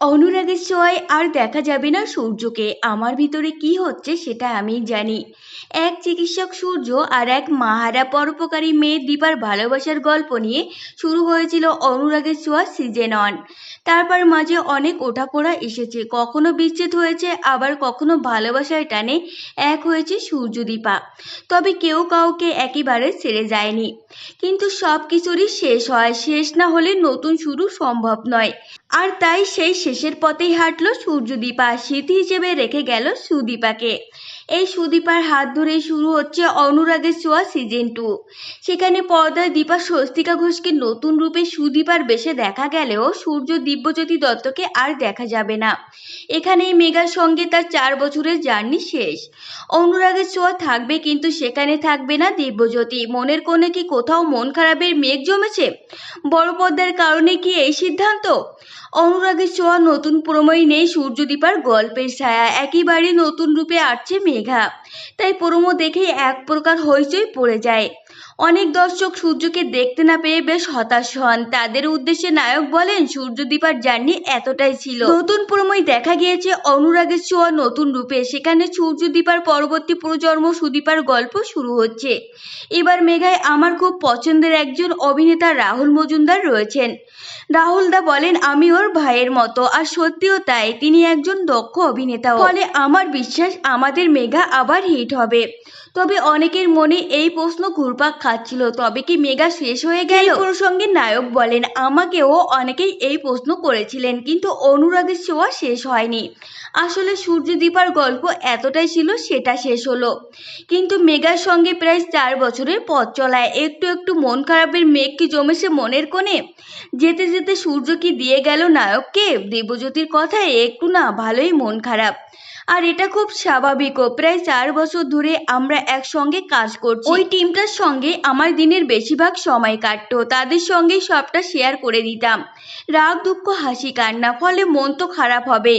অনুরাগের ছোঁয়ায় আর দেখা যাবে না সূর্যকে। আমার ভিতরে কি হচ্ছে সেটা আমি জানি। এক চিকিৎসক সূর্য আর এক মাহারা পরোপকারী মেয়ে দীপার ভালোবাসার গল্প নিয়ে শুরু হয়েছিল অনুরাগের ছোঁয়া সিজন অন তারপর মাঝে অনেক ওঠাপড়া এসেছে। কখনো বিচ্ছেদ হয়েছে, আবার কখনো ভালোবাসার টানে এক হয়েছে সূর্যদীপা তবে কেউ কাউকে একেবারে ছেড়ে যায়নি। কিন্তু সব কিছুরই শেষ হয়। শেষ না হলে নতুন শুরু সম্ভব নয়। আর তাই সেই শেষের পথেই হাঁটলো সূর্যদীপা। স্মৃতি হিসেবে রেখে গেল সুদীপাকে। এই সুদীপার হাত ধরেই শুরু হচ্ছে অনুরাগের ছোঁয়া সিজন টু সেখানে পর্দায় দীপা স্বস্তিকা ঘোষকে নতুন রূপে সুদীপার বেশে দেখা গেলেও সূর্য দিব্যজ্যোতি দত্তকে আর দেখা যাবে না। এখানেই মেগার সঙ্গে তার চার বছরের জার্নি শেষ। অনুরাগের ছোঁয়া থাকবে কিন্তু সেখানে থাকবে না দিব্যজ্যোতি। মনের কোণে কি কোথাও মন খারাপের মেঘ জমেছে? বড় পর্দার কারণে কি এই সিদ্ধান্ত? অনুরাগের ছোঁয়া নতুন প্রময় নেই, সূর্যদীপার গল্পের ছায়া একেবারে নতুন রূপে আসছে মেঘা। তাই প্রমো দেখেই এক প্রকার হইচই পড়ে যায়। অনেক দর্শক সূর্যকে দেখতে না পেয়ে বেশ হতাশ হন। তাদের উদ্দেশ্যে নায়ক বলেন, সূর্যদীপার জার্নি এতটাই ছিল। নতুন প্রমোয় দেখা গিয়েছে অনুরাগের ছোঁয়া নতুন রূপে। সেখানে সূর্যদীপার পরবর্তী প্রজন্ম সুদীপার গল্প শুরু হচ্ছে। এবার মেঘায় আমার খুব পছন্দের একজন অভিনেতা রাহুল মজুমদার রয়েছেন। রাহুল দা বলেন, আমি ওর ভাইয়ের মতো। আর সত্যিও তাই, তিনি একজন দক্ষ অভিনেতা। ফলে আমার বিশ্বাস, আমাদের মেঘা আবার হিট হবে। তবে অনেকের মনে এই প্রশ্ন ঘুরপাক খাচ্ছিল। তবে কি মেগা শেষ হয়ে গেল? প্রসঙ্গে নায়ক বলেন, আমাকেও অনেকেই এই প্রশ্ন করেছিলেন, কিন্তু অনুরাগের ছোঁয়া শেষ হয়নি। আসলে সূর্যদীপার গল্প এতটাই ছিল, সেটা শেষ হলো। কিন্তু মেগার সঙ্গে প্রায় চার বছরের পথ চলায়। একটু একটু মন খারাপের মেঘ কি জমেছে মনের কোণে? যেতে যেতে সূর্য কি দিয়ে গেল নায়ককে? দেবজ্যোতির কথায় একটু না ভালোই মন খারাপ। আর এটা খুব স্বাভাবিকও। প্রায় চার বছর ধরে আমরা একসঙ্গে কাজ করছি। ওই টিমটার সঙ্গে আমার দিনের বেশিরভাগ সময় কাটতো। তাদের সঙ্গে সবটা শেয়ার করে দিতাম। রাগ, দুঃখ, হাসি, কান্না, ফলে মন তো খারাপ হবে।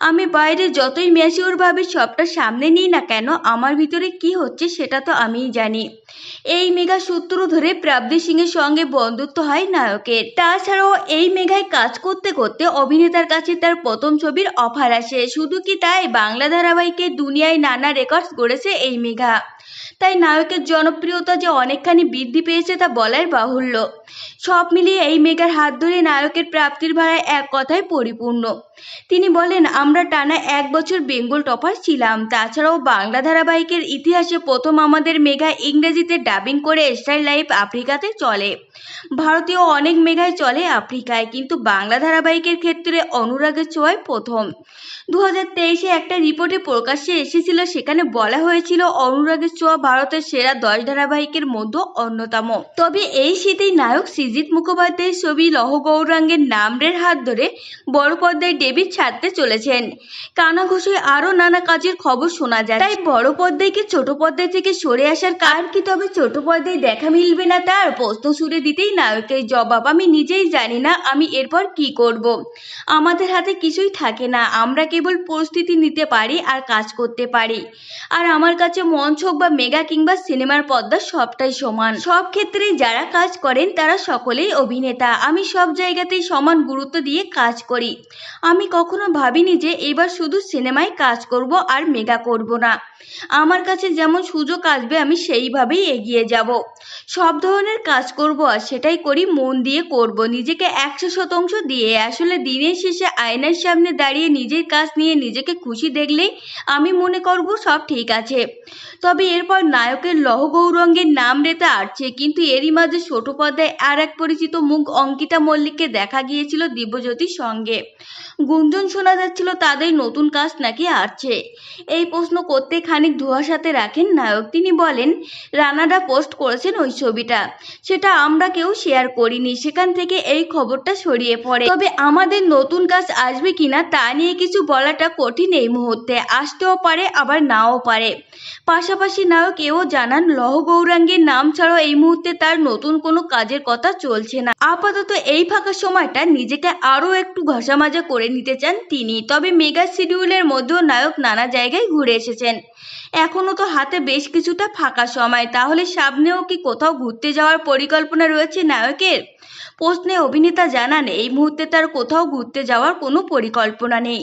আমি বাইরে যতই ম্যাচিওর ভাবে সবটা সামনে নিই না কেন, আমার ভিতরে কি হচ্ছে সেটা তো আমিই জানি। এই মেঘা সূত্র ধরে প্রাব্দি সিং এর সঙ্গে বন্ধুত্ব হয় নায়কের। তাছাড়াও এই মেঘায় কাজ করতে করতে অভিনেতার কাছে তার প্রথম ছবির অফার আসে। শুধু কি তাই, বাংলা ধারাবাহিকের দুনিয়ায় নানা রেকর্ডস গড়েছে এই মেঘা। তাই নায়কের জনপ্রিয়তা যে অনেকখানি বৃদ্ধি পেয়েছে তা বলার বাহুল্য। সব মিলিয়ে এই মেঘার হাত ধরে নায়কের প্রাপ্তির ভাড়ায় এক কথায় পরিপূর্ণ। তিনি বলেন, আমরা টানা এক বছর বেঙ্গল টপার ছিলাম। তাছাড়াও বাংলা ধারাবাহিকের ইতিহাসে প্রথম আমাদের মেঘা ইংরেজিতে ডাবিং করে স্টাইল লাইফ আফ্রিকাতে চলে। ভারতীয় অনেক মেঘায় চলে আফ্রিকায়, কিন্তু বাংলা ধারাবাহিকের ক্ষেত্রে অনুরাগের ছোঁয়ায় প্রথম। দু হাজার একটা রিপোর্টে প্রকাশ্যে এসেছিল, সেখানে বলা হয়েছিল, অনুরাগের ছোঁয়া ভারতের সেরা দশ ধারাবাহিকের মধ্যে অন্যতম। তবে এই শীতেই নায়ক সৃজিত মুখোপাধ্যায়ের ছবি লহ গৌরাঙ্গের নামরের হাত ধরে বড় পর্দায় ডেবিট ছাড়তে চলেছেন। কানাঘুষে আরও নানা কাজের খবর শোনা যায়। তাই বড় পর্দায় ছোট পর্দায় থেকে সরে আসার কার কি? তবে ছোট পর্দায় দেখা মিলবে না তার। প্রশ্ন সুরে দিতেই নায়কের জবাব, আমি নিজেই জানি না আমি এরপর কি করব। আমাদের হাতে কিছুই থাকে না। আমরা কেবল পরিস্থিতি নিতে পারি আর কাজ করতে পারি। আর আমার কাছে মঞ্চ হোক বা মেগা কিংবা সিনেমার পর্দা সবটাই সমান। সব ক্ষেত্রে যারা কাজ করেন, তারা সকলেই অভিনেতা। আমি সব জায়গাতেই সমান গুরুত্ব দিয়ে কাজ করি। আমি কখনো ভাবিনি যে এবার শুধু সিনেমায় কাজ করব আর মেগা করব না। আমার কাছে যেমন সুযোগ আসবে, আমি সেইভাবেই এগিয়ে যাব। সব ধরনের কাজ করব আর সেটাই করি, মন দিয়ে করব। নিজেকে একশো শতাংশ দিয়ে। আসলে দিনের শেষে আয়নার সামনে দাঁড়িয়ে নিজের কাজ নিয়ে নিজেকে খুশি দেখলেই আমি মনে করব সব ঠিক আছে। তবে এরপর নায়কের লহ গৌরঙ্গের নাম রেতে আসছে কিন্তু এরই মাঝে ছোট পর্দায় আর এক পরিচিত মুখ অঙ্কিতা মল্লিককে দেখা গিয়েছিল দিব্যজ্যোতির সঙ্গে। গুঞ্জন শোনা যাচ্ছিল তাদের নতুন কাজ নাকি আসছে এই প্রশ্ন করতে খানিক ধোঁয়াশাতে রাখেন নায়ক। তিনি বলেন রানাডা পোস্ট করেছেন ওই ছবিটা। সেটা আমরা কেউ শেয়ার করিনি। সেখান থেকে এই খবরটা ছড়িয়ে পড়ে। তবে আমাদের নতুন কাজ আসবে কিনা তা নিয়ে কিছু বলাটা কঠিন এই মুহূর্তে। আসতেও পারে, আবার নাও পারে। পাশাপাশি নায়ক এও জানান, লহ গৌরাঙ্গের নাম ছাড়াও এই মুহূর্তে তার নতুন কোনো কাজের কথা চলছে না। আপাতত এই ফাঁকা সময়টা নিজেকে আরও একটু ঘষা মাজা করে নিতে চান তিনি। তবে মেগা শিডিউলের মধ্যেও নায়ক নানা জায়গায় ঘুরে এসেছেন। এখনও তো হাতে বেশ কিছুটা ফাঁকা সময়। তাহলে সামনেও কি কোথাও ঘুরতে যাওয়ার পরিকল্পনা রয়েছে নায়কের? প্রশ্নে অভিনেতা জানান, এই মুহূর্তে তার কোথাও ঘুরতে যাওয়ার কোনো পরিকল্পনা নেই।